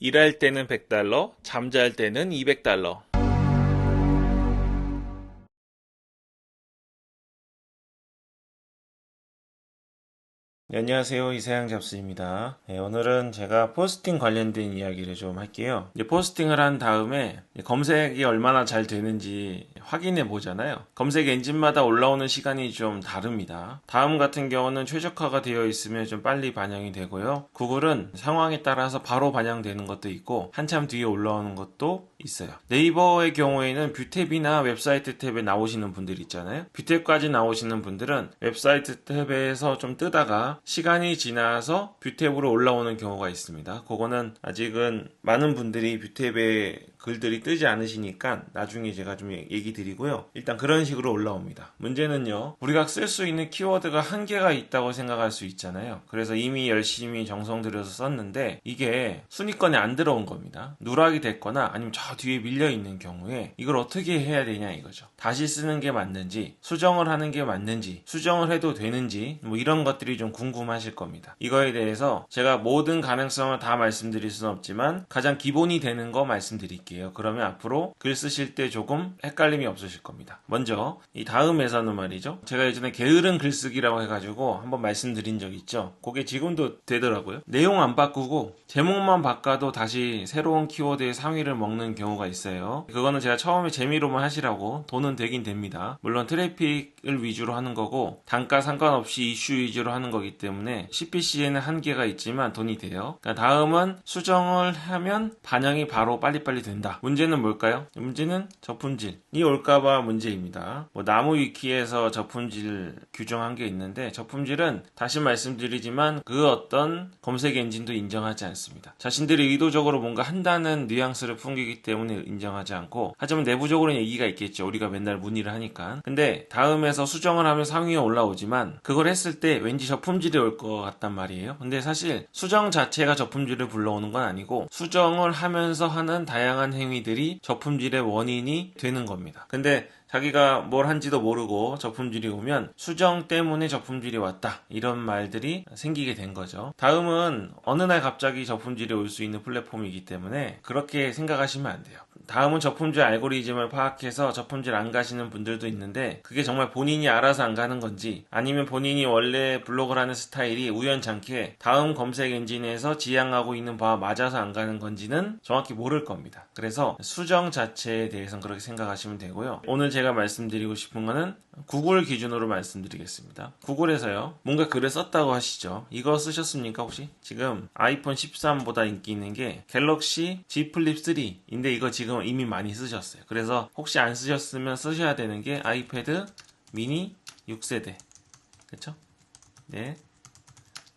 일할 때는 100달러, 잠잘 때는 200달러. 네, 안녕하세요. 이세양 잡스입니다. 네, 오늘은 제가 포스팅 관련된 이야기를 좀 할게요. 포스팅을 한 다음에 검색이 얼마나 잘 되는지 확인해 보잖아요. 검색 엔진마다 올라오는 시간이 좀 다릅니다. 다음 같은 경우는 최적화가 되어 있으면 좀 빨리 반영이 되고요. 구글은 상황에 따라서 바로 반영되는 것도 있고 한참 뒤에 올라오는 것도 있어요. 네이버의 경우에는 뷰탭이나 웹사이트 탭에 나오시는 분들 있잖아요. 뷰탭까지 나오시는 분들은 웹사이트 탭에서 좀 뜨다가 시간이 지나서 뷰탭으로 올라오는 경우가 있습니다. 그거는 아직은 많은 분들이 뷰탭에 글들이 뜨지 않으시니까 나중에 제가 좀 얘기 드리고요. 일단 그런 식으로 올라옵니다. 문제는요. 우리가 쓸 수 있는 키워드가 한계가 있다고 생각할 수 있잖아요. 그래서 이미 열심히 정성 들여서 썼는데 이게 순위권에 안 들어온 겁니다. 누락이 됐거나 아니면 저 뒤에 밀려 있는 경우에 이걸 어떻게 해야 되냐 이거죠. 다시 쓰는 게 맞는지 수정을 하는 게 맞는지 수정을 해도 되는지 뭐 이런 것들이 좀 궁금하실 겁니다. 이거에 대해서 제가 모든 가능성을 다 말씀드릴 수는 없지만 가장 기본이 되는 거 말씀드릴게요. 그러면 앞으로 글 쓰실 때 조금 헷갈림이 없으실 겁니다. 먼저 이 다음에서는 말이죠. 제가 예전에 게으른 글쓰기라고 해가지고 한번 말씀드린 적 있죠. 그게 지금도 되더라고요. 내용 안 바꾸고 제목만 바꿔도 다시 새로운 키워드의 상위를 먹는 경우가 있어요. 그거는 제가 처음에 재미로만 하시라고 돈은 되긴 됩니다. 물론 트래픽을 위주로 하는 거고 단가 상관없이 이슈 위주로 하는 거기 때문에 CPC에는 한계가 있지만 돈이 돼요. 그러니까 다음은 수정을 하면 반영이 바로 빨리빨리 된다. 문제는 뭘까요? 문제는 저품질이 올까봐 문제입니다. 뭐 나무 위키에서 저품질 규정한 게 있는데 저품질은 다시 말씀드리지만 그 어떤 검색 엔진도 인정하지 않습니다. 자신들이 의도적으로 뭔가 한다는 뉘앙스를 풍기기 때문에 인정하지 않고 하지만 내부적으로는 얘기가 있겠죠. 우리가 맨날 문의를 하니까. 근데 다음에서 수정을 하면 상위에 올라오지만 그걸 했을 때 왠지 저품질이 올 것 같단 말이에요. 근데 사실 수정 자체가 저품질을 불러오는 건 아니고 수정을 하면서 하는 다양한 행위들이 저품질의 원인이 되는 겁니다. 근데 자기가 뭘 한지도 모르고 저품질이 오면 수정 때문에 저품질이 왔다. 이런 말들이 생기게 된 거죠. 다음은 어느 날 갑자기 저품질이 올 수 있는 플랫폼이기 때문에 그렇게 생각하시면 안 돼요. 다음은 저품질 알고리즘을 파악해서 저품질 안 가시는 분들도 있는데 그게 정말 본인이 알아서 안 가는 건지 아니면 본인이 원래 블로그를 하는 스타일이 우연찮게 다음 검색 엔진에서 지향하고 있는 바와 맞아서 안 가는 건지는 정확히 모를 겁니다. 그래서 수정 자체에 대해서는 그렇게 생각하시면 되고요. 오늘 제가 말씀드리고 싶은 거는 구글 기준으로 말씀드리겠습니다. 구글에서요, 뭔가 글을 썼다고 하시죠. 이거 쓰셨습니까, 혹시? 지금 아이폰 13보다 인기 있는 게 갤럭시 Z 플립 3인데 이거 지금 이미 많이 쓰셨어요. 그래서 혹시 안 쓰셨으면 쓰셔야 되는 게 아이패드 미니 6세대. 그쵸? 네.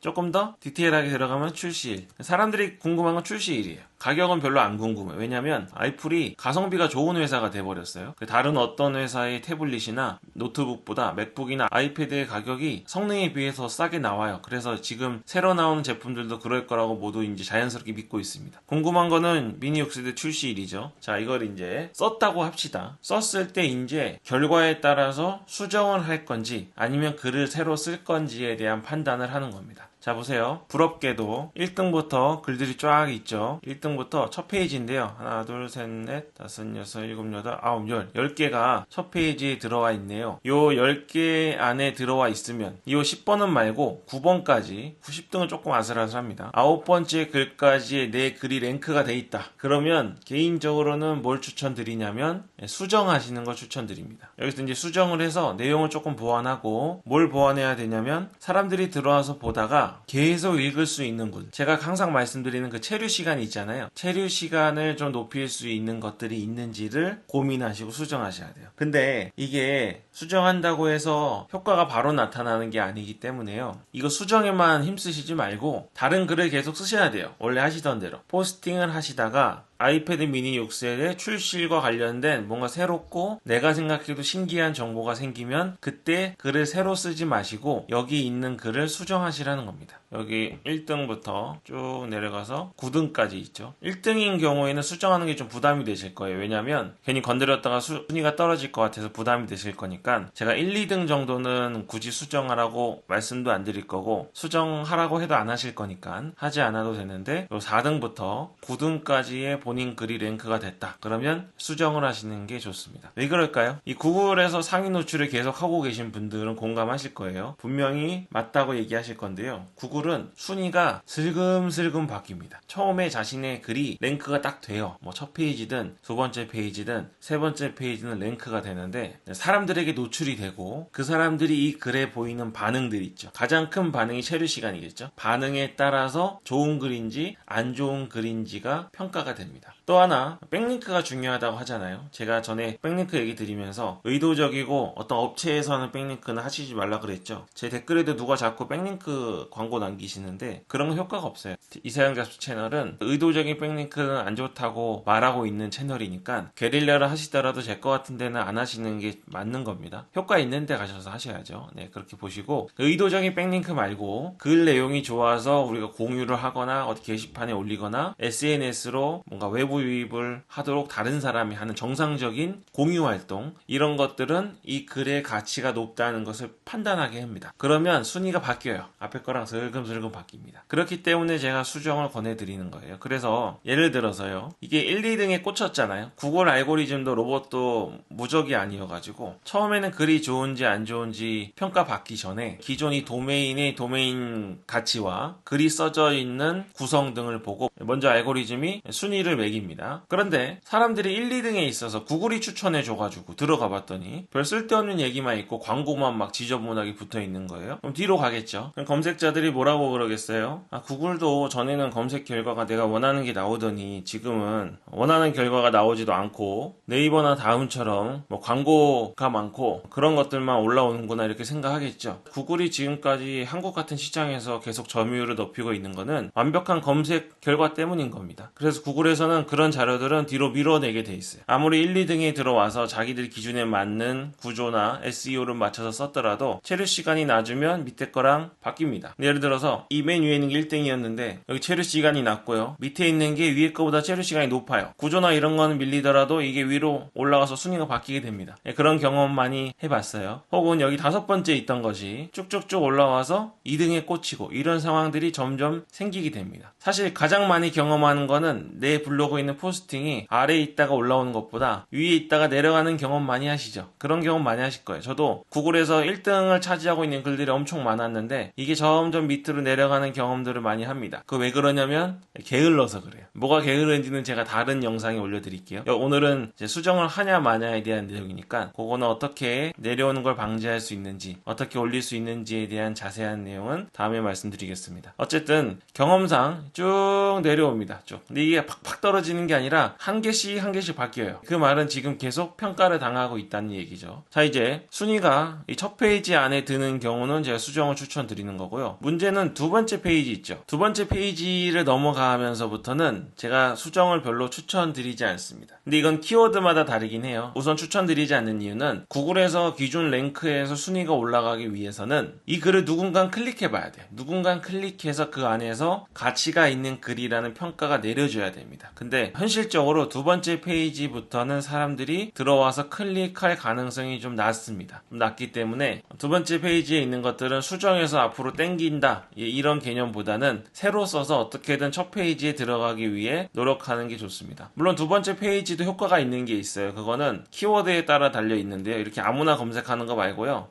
조금 더 디테일하게 들어가면 출시일. 사람들이 궁금한 건 출시일이에요. 가격은 별로 안 궁금해. 요 왜냐면 아이플이 가성비가 좋은 회사가 돼버렸어요. 그 다른 어떤 회사의 태블릿이나 노트북보다 맥북이나 아이패드의 가격이 성능에 비해서 싸게 나와요. 그래서 지금 새로 나오는 제품들도 그럴 거라고 모두 이제 자연스럽게 믿고 있습니다. 궁금한 거는 미니 6세대 출시일이죠. 자, 이걸 이제 썼다고 합시다. 썼을 때 이제 결과에 따라서 수정을 할 건지 아니면 글을 새로 쓸 건지에 대한 판단을 하는 겁니다. 자 보세요. 부럽게도 1등부터 글들이 쫙 있죠. 1등부터 첫 페이지인데요. 하나 둘 셋 넷 다섯 여섯 일곱 여덟 아홉 열. 10개가 첫 페이지에 들어와 있네요. 요 10개 안에 들어와 있으면 이 10번은 말고 9번까지 90등은 조금 아슬아슬합니다. 아홉 번째 글까지의 내 글이 랭크가 돼 있다. 그러면 개인적으로는 뭘 추천드리냐면 수정하시는 걸 추천드립니다. 여기서 이제 수정을 해서 내용을 조금 보완하고 뭘 보완해야 되냐면 사람들이 들어와서 보다가 계속 읽을 수 있는 군. 제가 항상 말씀드리는 그 체류 시간이 있잖아요. 체류 시간을 좀 높일 수 있는 것들이 있는지를 고민하시고 수정하셔야 돼요. 근데 이게 수정한다고 해서 효과가 바로 나타나는 게 아니기 때문에요. 이거 수정에만 힘쓰시지 말고 다른 글을 계속 쓰셔야 돼요. 원래 하시던 대로. 포스팅을 하시다가 아이패드 미니 6세대 출시일과 관련된 뭔가 새롭고 내가 생각해도 신기한 정보가 생기면 그때 글을 새로 쓰지 마시고 여기 있는 글을 수정하시라는 겁니다. 여기 1등부터 쭉 내려가서 9등까지 있죠. 1등인 경우에는 수정하는 게 좀 부담이 되실 거예요. 왜냐면 괜히 건드렸다가 수- 순위가 떨어질 것 같아서 부담이 되실 거니까 제가 1, 2등 정도는 굳이 수정하라고 말씀도 안 드릴 거고 수정하라고 해도 안 하실 거니까 하지 않아도 되는데 요 4등부터 9등까지의 본인 글이 랭크가 됐다. 그러면 수정을 하시는 게 좋습니다. 왜 그럴까요? 이 구글에서 상위 노출을 계속 하고 계신 분들은 공감하실 거예요. 분명히 맞다고 얘기하실 건데요. 구글 은 순위가 슬금슬금 바뀝니다. 처음에 자신의 글이 랭크가 딱 돼요. 뭐 첫 페이지든 두 번째 페이지든 세 번째 페이지는 랭크가 되는데 사람들에게 노출이 되고 그 사람들이 이 글에 보이는 반응들 있죠. 가장 큰 반응이 체류 시간이겠죠. 반응에 따라서 좋은 글인지 안 좋은 글인지가 평가가 됩니다. 또 하나 백링크가 중요하다고 하잖아요. 제가 전에 백링크 얘기 드리면서 의도적이고 어떤 업체에서는 백링크는 하시지 말라 그랬죠. 제 댓글에도 누가 자꾸 백링크 광고 남기시는데 그런 거 효과가 없어요. 이사양 잡수 채널은 의도적인 백링크는 안 좋다고 말하고 있는 채널이니까 게릴라를 하시더라도 제 거 같은 데는 안 하시는 게 맞는 겁니다. 효과 있는 데 가셔서 하셔야죠. 네, 그렇게 보시고 의도적인 백링크 말고 글 내용이 좋아서 우리가 공유를 하거나 어디 게시판에 올리거나 SNS로 뭔가 외부 유입을 하도록 다른 사람이 하는 정상적인 공유 활동 이런 것들은 이 글의 가치가 높다는 것을 판단하게 합니다. 그러면 순위가 바뀌어요. 앞에 거랑 슬금슬금 바뀝니다. 그렇기 때문에 제가 수정을 권해드리는 거예요. 그래서 예를 들어서요. 이게 1, 2등에 꽂혔잖아요. 구글 알고리즘도 로봇도 무적이 아니어가지고 처음에는 글이 좋은지 안 좋은지 평가 받기 전에 기존 이 도메인의 도메인 가치와 글이 써져 있는 구성 등을 보고 먼저 알고리즘이 순위를 매깁니다. 그런데 사람들이 1, 2등에 있어서 구글이 추천해 줘가지고 들어가 봤더니 별 쓸데없는 얘기만 있고 광고만 막 지저분하게 붙어 있는 거예요. 그럼 뒤로 가겠죠. 그럼 검색자들이 뭐라고 그러겠어요? 아, 구글도 전에는 검색 결과가 내가 원하는 게 나오더니 지금은 원하는 결과가 나오지도 않고 네이버나 다음처럼 뭐 광고가 많고 그런 것들만 올라오는구나 이렇게 생각하겠죠. 구글이 지금까지 한국 같은 시장에서 계속 점유율을 높이고 있는 거는 완벽한 검색 결과 때문인 겁니다. 그래서 구글에서는 그런 자료들은 뒤로 밀어내게 돼 있어요. 아무리 1, 2등에 들어와서 자기들 기준에 맞는 구조나 SEO를 맞춰서 썼더라도 체류 시간이 낮으면 밑에 거랑 바뀝니다. 예를 들어서 이 맨 위에 있는 게 1등이었는데 여기 체류 시간이 낮고요. 밑에 있는 게 위에 거보다 체류 시간이 높아요. 구조나 이런 거는 밀리더라도 이게 위로 올라가서 순위가 바뀌게 됩니다. 예, 그런 경험 많이 해봤어요. 혹은 여기 다섯 번째 있던 것이 쭉쭉쭉 올라와서 2등에 꽂히고 이런 상황들이 점점 생기게 됩니다. 사실 가장 많이 경험하는 거는 내 블로그에 있는 포스팅이 아래에 있다가 올라오는 것보다 위에 있다가 내려가는 경험 많이 하시죠. 그런 경험 많이 하실 거예요. 저도 구글에서 1등을 차지하고 있는 글들이 엄청 많았는데 이게 점점 밑으로 내려가는 경험들을 많이 합니다. 그 왜 그러냐면 게을러서 그래요. 뭐가 게으른지는 제가 다른 영상에 올려드릴게요. 여- 오늘은 수정을 하냐 마냐에 대한 내용이니까 그거는 어떻게 내려오는 걸 방지할 수 있는지 어떻게 올릴 수 있는지에 대한 자세한 내용은 다음에 말씀드리겠습니다. 어쨌든 경험상 쭉 내려옵니다. 쭉. 근데 이게 팍팍 떨어지는 게 아니라 한 개씩 한 개씩 바뀌어요. 그 말은 지금 계속 평가를 당하고 있다는 얘기죠. 자 이제 순위가 이 첫 페이지 안에 드는 경우는 제가 수정을 추천드리는 거고요. 문제는 두 번째 페이지 있죠. 두 번째 페이지를 넘어가면서부터는 제가 수정을 별로 추천드리지 않습니다. 근데 이건 키워드마다 다르긴 해요. 우선 추천드리지 않는 이유는 구글에서 기존 랭크에서 순위가 올라가기 위해서는 이 글을 누군가 클릭해 봐야 돼요. 누군가 클릭해서 그 안에서 가치가 있는 글이라 는 평가가 내려져야 됩니다. 근데 현실적으로 두 번째 페이지부터는 사람들이 들어와서 클릭할 가능성이 좀 낮습니다. 좀 낮기 때문에 두 번째 페이지에 있는 것들은 수정해서 앞으로 땡긴다 예, 이런 개념보다는 새로 써서 어떻게든 첫 페이지에 들어가기 위해 노력하는 게 좋습니다. 물론 두 번째 페이지도 효과가 있는 게 있어요. 그거는 키워드에 따라 달려 있는데요. 이렇게 아무나 검색하는 거 말고요.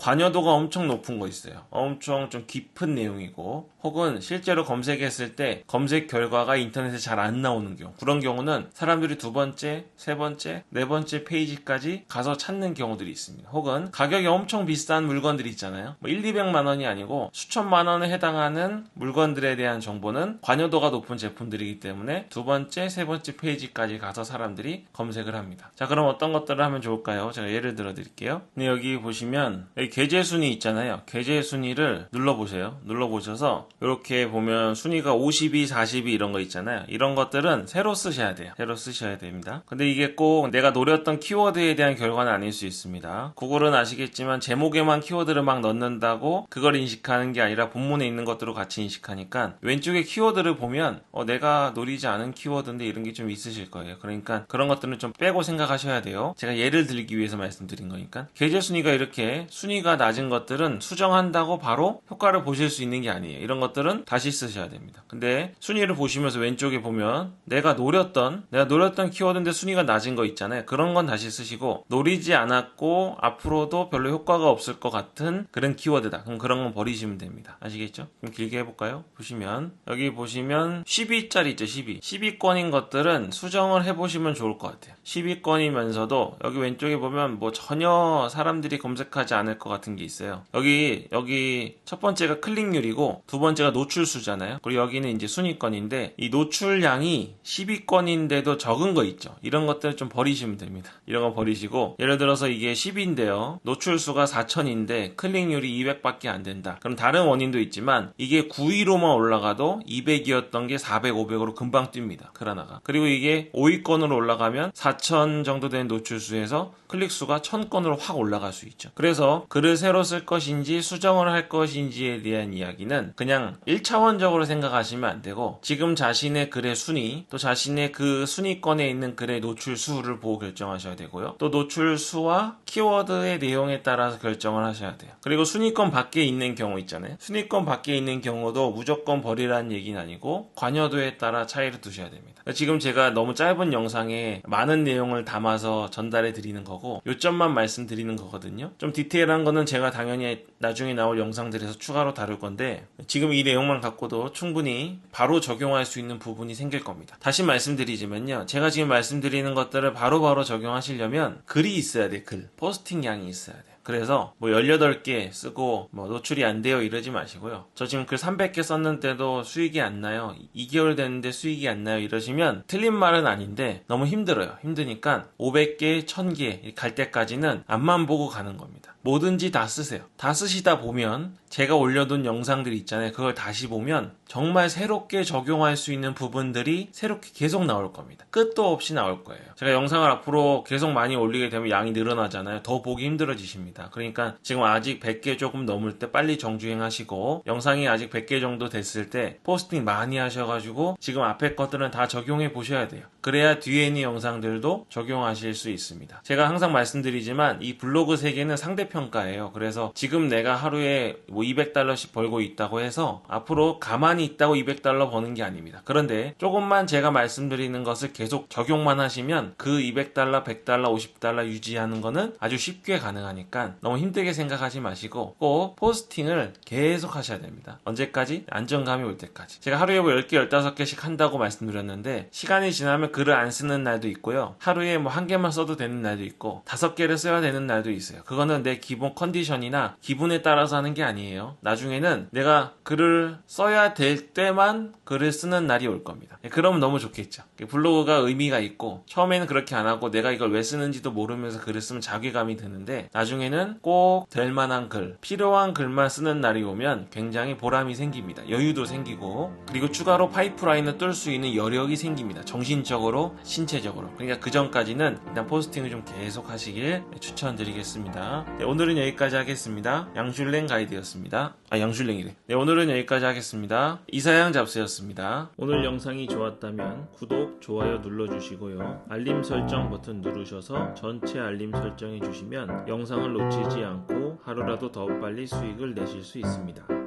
관여도가 엄청 높은 거 있어요. 엄청 좀 깊은 내용이고, 혹은 실제로 검색했을 때 검색 결과가 인터넷에 잘 안 나오는 경우. 그런 경우는 사람들이 두 번째, 세 번째, 네 번째 페이지까지 가서 찾는 경우들이 있습니다. 혹은 가격이 엄청 비싼 물건들이 있잖아요. 뭐 1, 200만 원이 아니고 수천만 원에 해당하는 물건들에 대한 정보는 관여도가 높은 제품들이기 때문에 두 번째, 세 번째 페이지까지 가서 사람들이 검색을 합니다. 자, 그럼 어떤 것들을 하면 좋을까요? 제가 예를 들어 드릴게요. 근데 여기 보시면 계제 순위 있잖아요. 계제 순위를 눌러보세요. 눌러보셔서 이렇게 보면 순위가 52, 42 이런 거 있잖아요. 이런 것들은 새로 쓰셔야 돼요. 새로 쓰셔야 됩니다. 근데 이게 꼭 내가 노렸던 키워드에 대한 결과는 아닐 수 있습니다. 구글은 아시겠지만 제목에만 키워드를 막 넣는다고 그걸 인식하는 게 아니라 본문에 있는 것들로 같이 인식하니까 왼쪽에 키워드를 보면 어, 내가 노리지 않은 키워드인데 이런 게 좀 있으실 거예요. 그러니까 그런 것들은 좀 빼고 생각하셔야 돼요. 제가 예를 들기 위해서 말씀드린 거니까. 계제 순위가 이렇게 순위 가 낮은 것들은 수정한다고 바로 효과를 보실 수 있는 게 아니에요. 이런 것들은 다시 쓰셔야 됩니다. 근데 순위를 보시면서 왼쪽에 보면 내가 노렸던 내가 노렸던 키워드인데 순위가 낮은 거 있잖아요. 그런 건 다시 쓰시고 노리지 않았고 앞으로도 별로 효과가 없을 것 같은 그런 키워드다. 그럼 그런 건 버리시면 됩니다. 아시겠죠? 그럼 길게 해볼까요? 보시면 여기 보시면 12짜리 있죠. 12. 12건인 것들은 수정을 해보시면 좋을 것 같아요. 12건이면서도 여기 왼쪽에 보면 뭐 전혀 사람들이 검색하지 않을 것 같은 게 있어요. 여기 여기 첫 번째가 클릭률이고 두 번째가 노출수잖아요. 그리고 여기는 이제 순위권인데 이 노출량이 12건인데도 적은 거 있죠. 이런 것들 좀 버리시면 됩니다. 이런 거 버리시고 예를 들어서 이게 10인데요. 노출수가 4천인데 클릭률이 200밖에 안 된다. 그럼 다른 원인도 있지만 이게 9위로만 올라가도 200이었던 게 400, 500으로 금방 뜁니다. 그라나가. 그리고 이게 5위권으로 올라가면 4천 정도 된 노출수에서 클릭수가 1000건으로 확 올라갈 수 있죠. 그래서 글을 새로 쓸 것인지 수정을 할 것인지에 대한 이야기는 그냥 1차원적으로 생각하시면 안 되고 지금 자신의 글의 순위 또 자신의 그 순위권에 있는 글의 노출 수를 보고 결정하셔야 되고요. 또 노출 수와 키워드의 내용에 따라서 결정을 하셔야 돼요. 그리고 순위권 밖에 있는 경우 있잖아요. 순위권 밖에 있는 경우도 무조건 버리라는 얘기는 아니고 관여도에 따라 차이를 두셔야 됩니다. 지금 제가 너무 짧은 영상에 많은 내용을 담아서 전달해 드리는 거고 요점만 말씀드리는 거거든요. 좀 디테일한 거는 제가 당연히 나중에 나올 영상들에서 추가로 다룰 건데 지금 이 내용만 갖고도 충분히 바로 적용할 수 있는 부분이 생길 겁니다. 다시 말씀드리지만요. 제가 지금 말씀드리는 것들을 바로바로 적용하시려면 글이 있어야 돼, 글. 포스팅 양이 있어야 돼. 그래서 뭐 18개 쓰고 뭐 노출이 안 돼요 이러지 마시고요. 저 지금 글 300개 썼는데도 수익이 안 나요. 2개월 됐는데 수익이 안 나요 이러시면 틀린 말은 아닌데 너무 힘들어요. 힘드니까 500개, 1000개 갈 때까지는 앞만 보고 가는 겁니다. 뭐든지 다 쓰세요. 다 쓰시다 보면 제가 올려둔 영상들 있잖아요. 그걸 다시 보면 정말 새롭게 적용할 수 있는 부분들이 새롭게 계속 나올 겁니다. 끝도 없이 나올 거예요. 제가 영상을 앞으로 계속 많이 올리게 되면 양이 늘어나잖아요. 더 보기 힘들어지십니다. 그러니까 지금 아직 100개 조금 넘을 때 빨리 정주행하시고 영상이 아직 100개 정도 됐을 때 포스팅 많이 하셔가지고 지금 앞에 것들은 다 적용해 보셔야 돼요. 그래야 뒤에 있는 영상들도 적용하실 수 있습니다. 제가 항상 말씀드리지만 이 블로그 세계는 상대평가예요. 그래서 지금 내가 하루에 뭐 200달러씩 벌고 있다고 해서 앞으로 가만히 있다고 200달러 버는 게 아닙니다. 그런데 조금만 제가 말씀드리는 것을 계속 적용만 하시면 그 200달러, 100달러, 50달러 유지하는 거는 아주 쉽게 가능하니까 너무 힘들게 생각하지 마시고 꼭 포스팅을 계속 하셔야 됩니다. 언제까지? 안정감이 올 때까지. 제가 하루에 뭐 10개, 15개씩 한다고 말씀드렸는데 시간이 지나면 글을 안 쓰는 날도 있고요. 하루에 뭐 한 개만 써도 되는 날도 있고 다섯 개를 써야 되는 날도 있어요. 그거는 내 기본 컨디션이나 기분에 따라서 하는 게 아니에요. 나중에는 내가 글을 써야 될 때만 글을 쓰는 날이 올 겁니다. 그러면 너무 좋겠죠. 블로그가 의미가 있고 처음에는 그렇게 안 하고 내가 이걸 왜 쓰는지도 모르면서 글을 쓰면 자괴감이 드는데 나중에는 꼭 될 만한 글, 필요한 글만 쓰는 날이 오면 굉장히 보람이 생깁니다. 여유도 생기고 그리고 추가로 파이프라인을 뚫을 수 있는 여력이 생깁니다. 정신 적으로, 신체적으로. 그러니까 그 전까지는 일단 포스팅을 좀 계속 하시길 추천드리겠습니다. 네, 오늘은 여기까지 하겠습니다. 양슐랭 가이드였습니다. 아 양슐랭이래. 네 오늘은 여기까지 하겠습니다. 이사양 잡스였습니다. 오늘 영상이 좋았다면 구독, 좋아요 눌러주시고요. 알림 설정 버튼 누르셔서 전체 알림 설정해 주시면 영상을 놓치지 않고 하루라도 더 빨리 수익을 내실 수 있습니다.